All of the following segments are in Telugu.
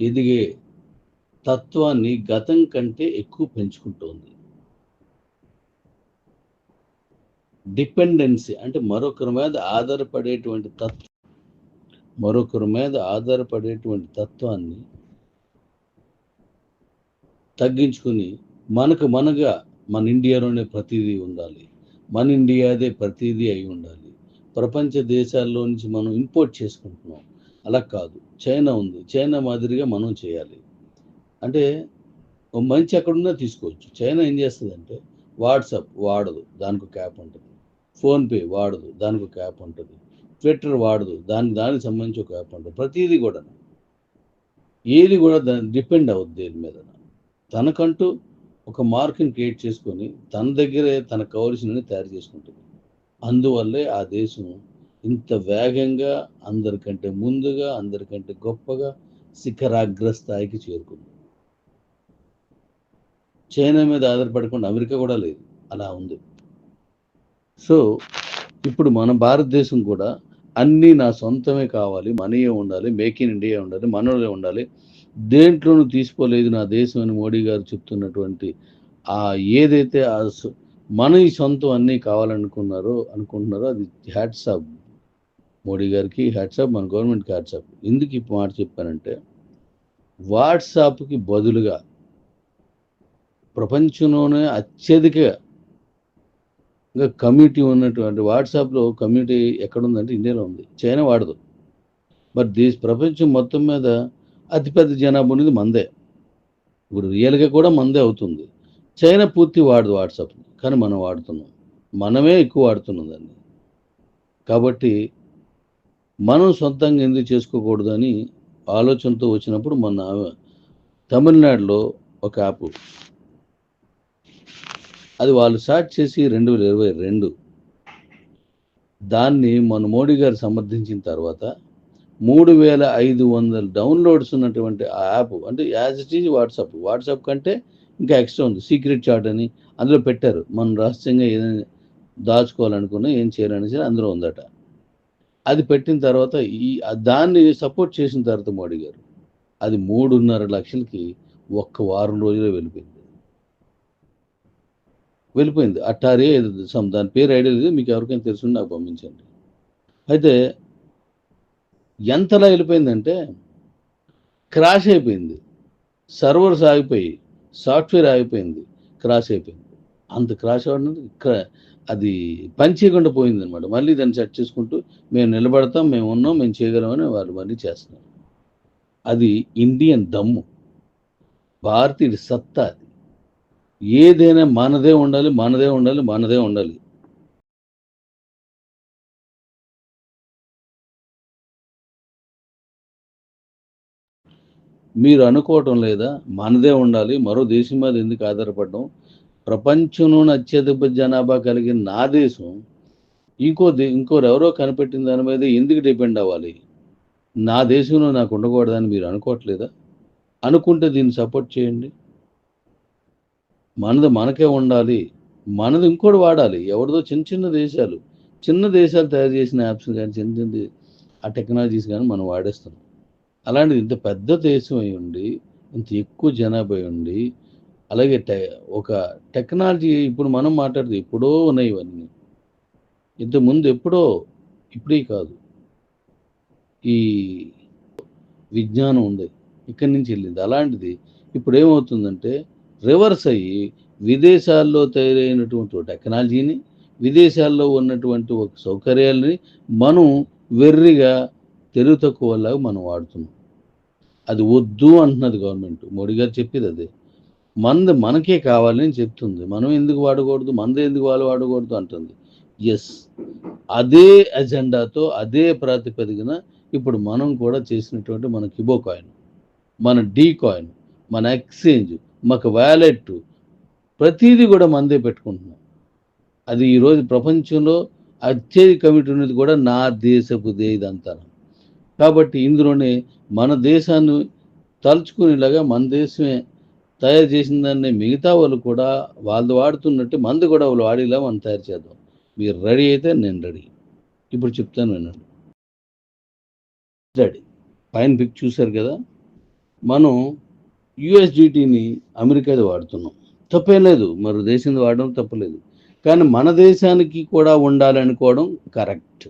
ఎదిగే తత్వాన్ని గతం కంటే ఎక్కువ పెంచుకుంటోంది. డిపెండెన్సీ అంటే మరొకరి మీద ఆధారపడేటువంటి తత్వం మరొకరి మీద ఆధారపడేటువంటి తత్వాన్ని తగ్గించుకుని మనకు మనగా మన ఇండియాలోనే ప్రతిదీ ఉండాలి. మన ఇండియాదే ప్రతిదీ అయి ఉండాలి. ప్రపంచ దేశాల్లో నుంచి మనం ఇంపోర్ట్ చేసుకుంటున్నాం. అలా కాదు. చైనా ఉంది. చైనా మాదిరిగా మనం చేయాలి. అంటే మంచి ఎక్కడున్నా తీసుకోవచ్చు. చైనా ఏం చేస్తుందంటే వాట్సాప్ వాడదు. దానికి ఒక యాప్ ఉంటుంది. ఫోన్పే వాడదు. దానికి ఒక యాప్ ఉంటుంది. ట్విట్టర్ వాడదు. దానికి దానికి సంబంధించి ఒక యాప్ ఉంటుంది. ప్రతిదీ కూడా. ఏది కూడా దాని డిపెండ్ అవ్వద్దు దేని మీద. తనకంటూ ఒక మార్క్ని క్రియేట్ చేసుకొని తన దగ్గరే తన కావలసినవి తయారు చేసుకుంటుంది. అందువల్లే ఆ దేశం ఇంత వేగంగా అందరికంటే ముందుగా అందరికంటే గొప్పగా శిఖరాగ్ర స్థాయికి చేరుకుంది. చైనా మీద ఆధారపడకుండా అమెరికా కూడా లేదు. అలా ఉంది. సో ఇప్పుడు మన భారతదేశం కూడా అన్నీ నా సొంతమే కావాలి మనీయే ఉండాలి మేక్ ఇన్ ఇండియా ఉండాలి మనోళ్ళే ఉండాలి. దేంట్లోనూ తీసుకోలేదు నా దేశం అని మోడీ గారు చెప్తున్నటువంటి ఆ ఏదైతే ఆ సొ- మన ఈ సొంతం అన్నీ కావాలనుకున్నారో అనుకుంటున్నారో అది హ్యాట్సాప్ మోడీ గారికి హ్యాట్సాప్ మన గవర్నమెంట్కి హ్యాట్సాప్ ఎందుకు ఈ మాట చెప్పానంటే వాట్సాప్కి బదులుగా ప్రపంచంలోనే అత్యధిక కమ్యూనిటీ ఉన్నటువంటి వాట్సాప్లో కమ్యూనిటీ ఎక్కడుందంటే ఇండియాలో ఉంది. చైనా వాడదు. మరి దేశ ప్రపంచం మొత్తం మీద అతిపెద్ద జనాభా ఉన్నది మందే. ఇప్పుడు రియల్గా కూడా మందే అవుతుంది. చైనా పూర్తి వాడదు వాట్సాప్ కానీ మనం వాడుతున్నాం. మనమే ఎక్కువ వాడుతున్నాం దాన్ని. కాబట్టి మనం సొంతంగా ఎందుకు చేసుకోకూడదని ఆలోచనతో వచ్చినప్పుడు మన తమిళనాడులో ఒక యాప్. అది వాళ్ళు స్టార్ట్ చేసి రెండు వేల ఇరవై రెండు. దాన్ని మన మోడీ గారు సమర్థించిన తర్వాత మూడు వేల ఐదు వందల డౌన్లోడ్స్ ఉన్నటువంటి ఆ యాప్. అంటే as it is WhatsApp. WhatsApp కంటే ఇంకా ఎక్స్ట్రా ఉంది. సీక్రెట్ చాట్ అని అందులో పెట్టారు. మనం రహస్యంగా ఏదైనా దాచుకోవాలనుకున్నా ఏం చేయాలనేసి అందులో ఉందట. అది పెట్టిన తర్వాత ఈ దాన్ని సపోర్ట్ చేసిన తర్వాత మోడీ గారు అది మూడున్నర లక్షలకి ఒక్క వారం రోజులే వెళ్ళిపోయింది. వెళ్ళిపోయింది. అట్టారే సమ్ దాని పేరు ఐడియా లేదు మీకు ఎవరికైనా తెలుసు నాకు పంపించండి. అయితే ఎంతలా వెళ్ళిపోయిందంటే క్రాష్ అయిపోయింది. సర్వర్స్ ఆగిపోయి సాఫ్ట్వేర్ ఆగిపోయింది క్రాష్ అయిపోయింది. అంత క్రాష్ అవ్వడం అది పని చేయకుండా పోయింది అనమాట మళ్ళీ దాన్ని సెట్ చేసుకుంటూ మేము నిలబడతాం మేము ఉన్నాం మేము చేయగలమని వాళ్ళు మళ్ళీ చేస్తున్నారు. అది ఇండియన్ దమ్ము. భారతీయుడి సత్తా అది. ఏదైనా మనదే ఉండాలి మనదే ఉండాలి మనదే ఉండాలి. మీరు అనుకోవటం లేదా? మనదే ఉండాలి మరో దేశం మీద ఎందుకు ఆధారపడడం? ప్రపంచంలోని అత్యధిక జనాభా కలిగిన నా దేశం ఇంకో దే ఎవరో కనిపెట్టిన దాని మీద ఎందుకు డిపెండ్ అవ్వాలి? నా దేశంలో నాకు ఉండకూడదని మీరు అనుకోవట్లేదా? అనుకుంటే దీన్ని సపోర్ట్ చేయండి. మనది మనకే ఉండాలి. మనది ఇంకోటి వాడాలి. ఎవరిదో చిన్న చిన్న దేశాలు చిన్న దేశాలు తయారు చేసిన యాప్స్ కానీ చిన్న చిన్న ఆ టెక్నాలజీస్ కానీ మనం వాడేస్తున్నాం. అలాంటిది ఇంత పెద్ద దేశం అయి ఉండి ఇంత ఎక్కువ జనాభా ఉండి అలాగే టె ఒక టెక్నాలజీ ఇప్పుడు మనం మాట్లాడదు ఎప్పుడో ఉన్నాయి ఇవన్నీ. ఇంతకుముందు ఎప్పుడో ఇప్పుడే కాదు. ఈ విజ్ఞానం ఉంది ఇక్కడి నుంచి వెళ్ళింది. అలాంటిది ఇప్పుడు ఏమవుతుందంటే రివర్స్ అయ్యి విదేశాల్లో తయారైనటువంటి టెక్నాలజీని విదేశాల్లో ఉన్నటువంటి ఒక సౌకర్యాలని మనం వెర్రిగా తెలుగు తక్కువలాగా మనం వాడుతున్నాం. అది వద్దు అంటున్నది గవర్నమెంట్. మోడీ గారు చెప్పేది అదే. మంద మనకే కావాలని చెప్తుంది. మనం ఎందుకు వాడకూడదు? మంద ఎందుకు వాళ్ళు వాడకూడదు అంటుంది. ఎస్ అదే అజెండాతో అదే ప్రాతిపదికన ఇప్పుడు మనం కూడా చేసినటువంటి మన కిబో కాయిన్ మన డీ కాయిన్ మన ఎక్స్చేంజ్ మాకు వ్యాలెట్ ప్రతిదీ కూడా మందే పెట్టుకుంటున్నాం. అది ఈరోజు ప్రపంచంలో అత్యధిక కమిటీ ఉన్నది కూడా నా దేశపు దే ఇదంతా కాబట్టి ఇందులోనే మన దేశాన్ని తలుచుకునేలాగా మన దేశమే తయారు చేసిన దాన్ని మిగతా వాళ్ళు కూడా వాళ్ళు వాడుతున్నట్టు మందు కూడా వాళ్ళు వాడేలా మనం తయారు చేద్దాం. మీరు రెడీ అయితే నేను రెడీ. ఇప్పుడు చెప్తాను వినండి. రెడీ. పైన పిక్ చూశారు కదా? మనం యుఎస్డిటీని అమెరికాది వాడుతున్నాం. తప్పేం లేదు. మరో దేశం వాడడం తప్పలేదు కానీ మన దేశానికి కూడా ఉండాలనుకోవడం కరెక్ట్.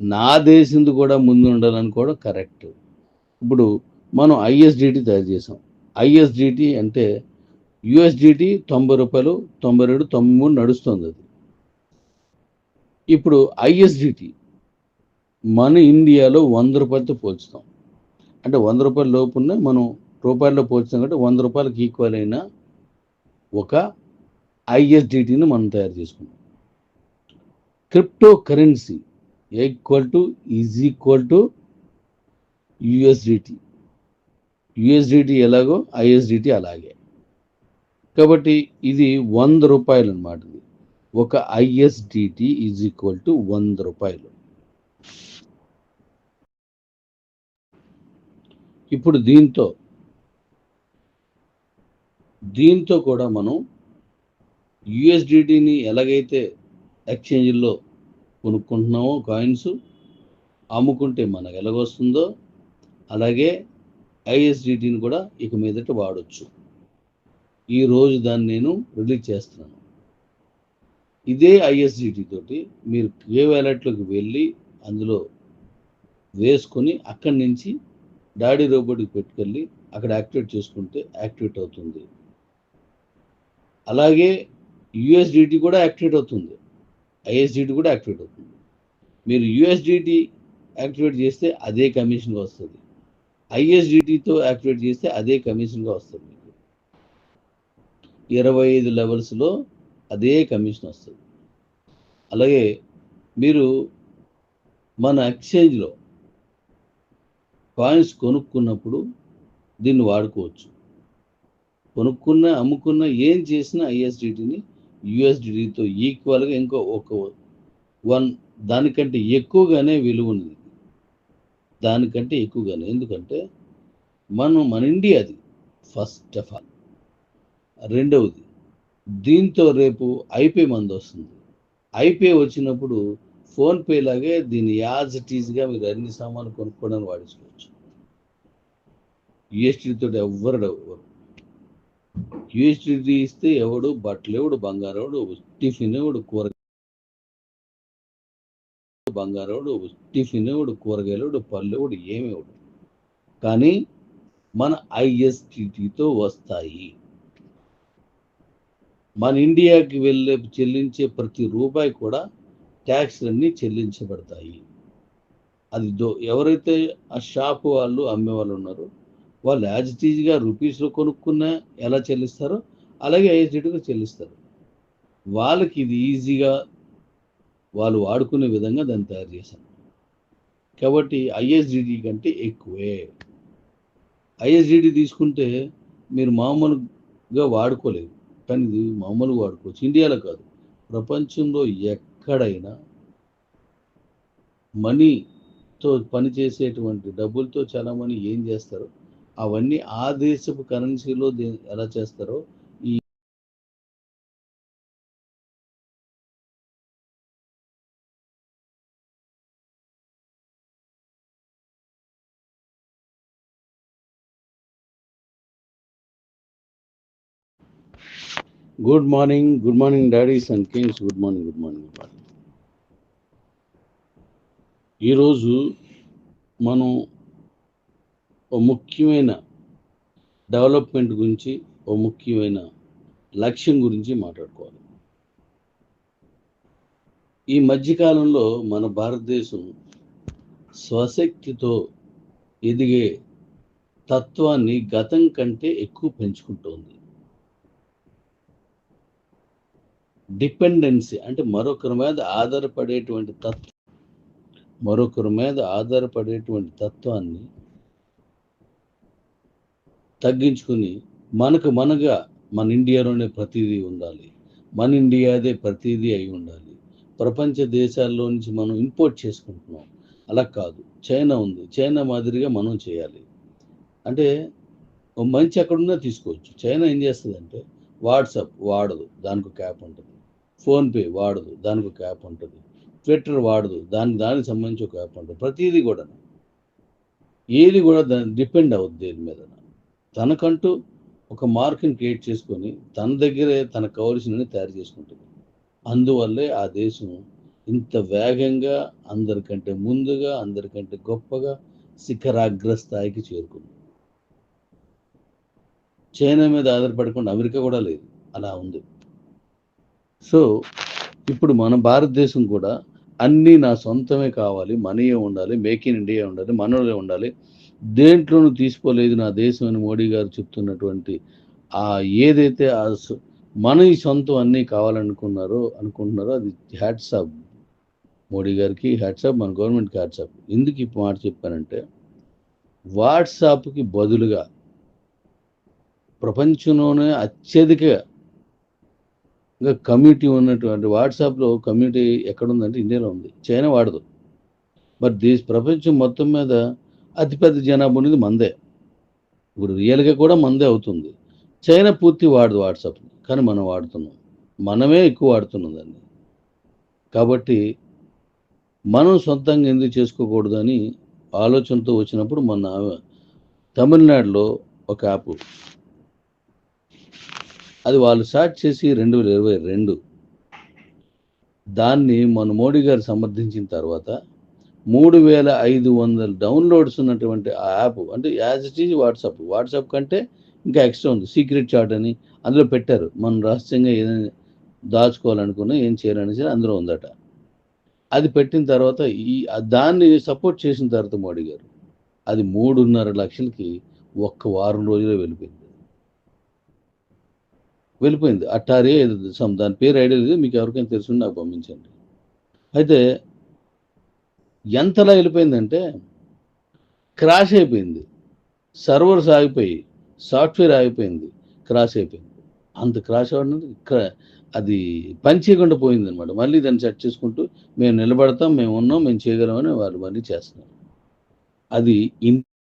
నా దేశంది కూడా ముందు ఉండాలనుకోవడం కరెక్ట్. ఇప్పుడు మనం ఐఎస్డిటీ తయారు చేసాం. ఐఎస్డిటి అంటే యుఎస్డిటి తొంభై రూపాయలు తొంభై రెండు తొంభై మూడు నడుస్తుంది అది. ఇప్పుడు ఐఎస్డిటి మన ఇండియాలో వంద రూపాయలతో పోల్చుతాం. అంటే వంద రూపాయల లోపున్న మనం రూపాయల్లో పోల్చుతాం కాబట్టి వంద రూపాయలకి ఈక్వల్ అయిన ఒక ఐఎస్డిటిని మనం తయారు చేసుకున్నాం cryptocurrency equal to is equal to USDT USDT ఎలాగో ఐఎస్డిటి అలాగే. కాబట్టి ఇది వంద రూపాయలు అనమాట ఒక ఐఎస్డిటి ఈజ్ ఈక్వల్ టు వంద రూపాయలు. ఇప్పుడు దీంతో దీంతో కూడా మనం యుఎస్డిటిని ఎలాగైతే ఎక్స్చేంజ్లో కొనుక్కుంటున్నామో కాయిన్స్ అమ్ముకుంటే మనకు ఎలాగొస్తుందో అలాగే ఐఎస్డిటీని కూడా ఇక మీదట వాడొచ్చు. ఈరోజు దాన్ని నేను రిలీజ్ చేస్తున్నాను. ఇదే ఐఎస్డిటీ తోటి మీరు ఏ వ్యాలెట్లోకి వెళ్ళి అందులో వేసుకొని అక్కడి నుంచి డాడీ రోబోట్కి పెట్టుకెళ్ళి అక్కడ యాక్టివేట్ చేసుకుంటే యాక్టివేట్ అవుతుంది. అలాగే యుఎస్డిటీ కూడా యాక్టివేట్ అవుతుంది. ఐఎస్డిటీ కూడా యాక్టివేట్ అవుతుంది. మీరు యుఎస్డిటీ యాక్టివేట్ చేస్తే అదే కమిషన్గా వస్తుంది. ఐఎస్డిటీతో యాక్టివేట్ చేస్తే అదే కమిషన్గా వస్తుంది మీకు. ఇరవై ఐదు లెవెల్స్లో అదే కమిషన్ వస్తుంది. అలాగే మీరు మన ఎక్స్చేంజ్లో కాయిన్స్ కొనుక్కున్నప్పుడు దీన్ని వాడుకోవచ్చు. కొనుక్కున్న అమ్ముకున్న ఏం చేసినా ఐఎస్డిటీని యుఎస్డిటీతో ఈక్వల్గా ఇంకో ఒక వన్ దానికంటే ఎక్కువగానే విలువ ఉంది. దానికంటే ఎక్కువగానే. ఎందుకంటే మనం మన ఇండియాది ఫస్ట్ ఆఫ్ ఆల్ రెండవది దీంతో రేపు ఐపే మంది వస్తుంది. ఐపే వచ్చినప్పుడు ఫోన్పే లాగే దీన్ని యాజ్ టీజ్గా మీరు అన్ని సామాన్లు కొనుక్కోవడానికి వాడించుకోవచ్చు జిఎస్టీ ఎవరు ఎవ్వరు ఎవ్వరు జిఎస్టీ ఇస్తే ఎవడు బట్టలు ఎవడు బంగారం ఎవడు టిఫిన్ ఎవడు కూర బంగారం టిఫిన్ ఎవడు కూరగాయలు ఎవడు పళ్ళు ఏమి కానీ మన ఐఎస్టిటితో వస్తాయి. మన ఇండియాకి వెళ్ళే చెల్లించే ప్రతి రూపాయి కూడా ట్యాక్స్లన్నీ చెల్లించబడతాయి. అది దో ఎవరైతే ఆ షాప్ వాళ్ళు అమ్మే వాళ్ళు ఉన్నారో వాళ్ళు యాజ్ రూపీస్లో కొనుక్కున్నా ఎలా చెల్లిస్తారో అలాగే ఐఎస్టీటీగా చెల్లిస్తారు. వాళ్ళకి ఇది ఈజీగా వాళ్ళు వాడుకునే విధంగా దాన్ని తయారు చేశాను కాబట్టి ఐఎస్డిడి కంటే ఎక్కువే. ఐఎస్డిడి తీసుకుంటే మీరు మామూలుగా వాడుకోలేదు. కానీ ఇది మామూలుగా వాడుకోవచ్చు. ఇండియాలో కాదు. ప్రపంచంలో ఎక్కడైనా మనీతో పనిచేసేటువంటి డబ్బులతో చాలామంది ఏం చేస్తారో అవన్నీ ఆ దేశపు కరెన్సీలో దే- ఎలా చేస్తారో good morning good morning daddies and kings good morning good morning good morning ఈరోజు మనం ఒక ముఖ్యమైన డెవలప్మెంట్ గురించి ఓ ముఖ్యమైన లక్ష్యం గురించి మాట్లాడుకోవాలి. ఈ మధ్యకాలంలో మన భారతదేశం స్వశక్తితో ఎదిగే తత్వాన్ని గతం కంటే ఎక్కువ పెంచుకుంటోంది. డిపెండెన్సీ అంటే మరొకరి మీద ఆధారపడేటువంటి తత్వం. మరొకరి మీద ఆధారపడేటువంటి తత్వాన్ని తగ్గించుకుని మనకు మనగా మన ఇండియాలోనే ప్రతిదీ ఉండాలి. మన ఇండియాదే ప్రతిదీ అయి ఉండాలి. ప్రపంచ దేశాల్లో నుంచి మనం ఇంపోర్ట్ చేసుకుంటున్నాం. అలా కాదు. చైనా ఉంది. చైనా మాదిరిగా మనం చేయాలి. అంటే మంచి ఎక్కడున్నా తీసుకోవచ్చు. చైనా ఏం చేస్తుందంటే వాట్సాప్ వాడదు. దానికి ఒక యాప్ ఉంటుంది. ఫోన్పే వాడదు దానికి ఒక యాప్ ఉంటుంది. ట్విట్టర్ వాడదు దాని దానికి సంబంధించి ఒక యాప్ ఉంటుంది. ప్రతిదీ కూడా ఏది కూడా దాని డిపెండ్ అవుద్ది దేని మీద. తనకంటూ ఒక మార్క్ని క్రియేట్ చేసుకొని తన దగ్గరే తన కావలసినవి తయారు చేసుకుంటుంది. అందువల్లే ఆ దేశం ఇంత వేగంగా అందరికంటే ముందుగా అందరికంటే గొప్పగా శిఖరాగ్ర స్థాయికి చేరుకుంది. చైనా మీద ఆధారపడకుండా అమెరికా కూడా లేదు. అలా ఉంది. సో ఇప్పుడు మన భారతదేశం కూడా అన్నీ నా సొంతమే కావాలి మనయే ఉండాలి మేక్ ఇన్ ఇండియా ఉండాలి మనలో ఉండాలి. దేంట్లోనూ తీసుకోలేదు నా దేశం అని మోడీ గారు చెప్తున్నటువంటి ఆ ఏదైతే ఆ సొ- మన ఈ సొంతం అన్నీ కావాలనుకున్నారో అనుకుంటున్నారో అది హ్యాట్సాప్ మోడీ గారికి హ్యాట్సాప్ మన గవర్నమెంట్కి హ్యాట్సాప్ ఎందుకు ఇప్పుడు మాట చెప్పానంటే వాట్సాప్కి బదులుగా ప్రపంచంలోనే అత్యధిక ఇంకా కమ్యూనిటీ ఉన్నటువంటి వాట్సాప్లో కమ్యూనిటీ ఎక్కడుందంటే ఇండియాలో ఉంది. చైనా వాడదు. మరి దేశ ప్రపంచం మొత్తం మీద అతిపెద్ద జనాభా ఉన్నది మందే. ఇప్పుడు రియల్గా కూడా మందే అవుతుంది. చైనా పూర్తి వాడదు వాట్సాప్ కానీ మనం వాడుతున్నాం. మనమే ఎక్కువ వాడుతున్నాం దాన్ని. కాబట్టి మనం సొంతంగా ఎందుకు చేసుకోకూడదని ఆలోచనతో వచ్చినప్పుడు మొన్న తమిళనాడులో ఒక యాప్ అది వాళ్ళు స్టార్ట్ చేసి రెండు వేల ఇరవై రెండు. దాన్ని మన మోడీ గారు సమర్థించిన తర్వాత మూడు వేల ఐదు వందల డౌన్లోడ్స్ ఉన్నటువంటి ఆ యాప్ అంటే as it is WhatsApp. WhatsApp కంటే ఇంకా ఎక్స్ట్రా ఉంది. సీక్రెట్ చాట్ అని అందులో పెట్టారు. మనం రహస్యంగా ఏదైనా దాచుకోవాలనుకున్నా ఏం చేయాలనేసి అందులో ఉందట. అది పెట్టిన తర్వాత ఈ దాన్ని సపోర్ట్ చేసిన తర్వాత మోడీ గారు అది మూడున్నర లక్షలకి ఒక్క వారం రోజులే వెళ్ళిపోయింది. వెళ్ళిపోయింది. అట్టారే సమ్ దాని పేరు ఐడియా లేదు. మీకు ఎవరికైనా తెలుసు నాకు పంపించండి. అయితే ఎంతలా వెళ్ళిపోయిందంటే క్రాష్ అయిపోయింది. సర్వర్స్ ఆగిపోయి సాఫ్ట్వేర్ ఆగిపోయింది. క్రాష్ అయిపోయింది. అంత క్రాష్ అవ్వడం అది పని చేయకుండా పోయింది అనమాట మళ్ళీ దాన్ని సెట్ చేసుకుంటూ మేము నిలబడతాం మేము ఉన్నాం మేము చేయగలమని వాళ్ళు మళ్ళీ చేస్తున్నారు. అది ఇన్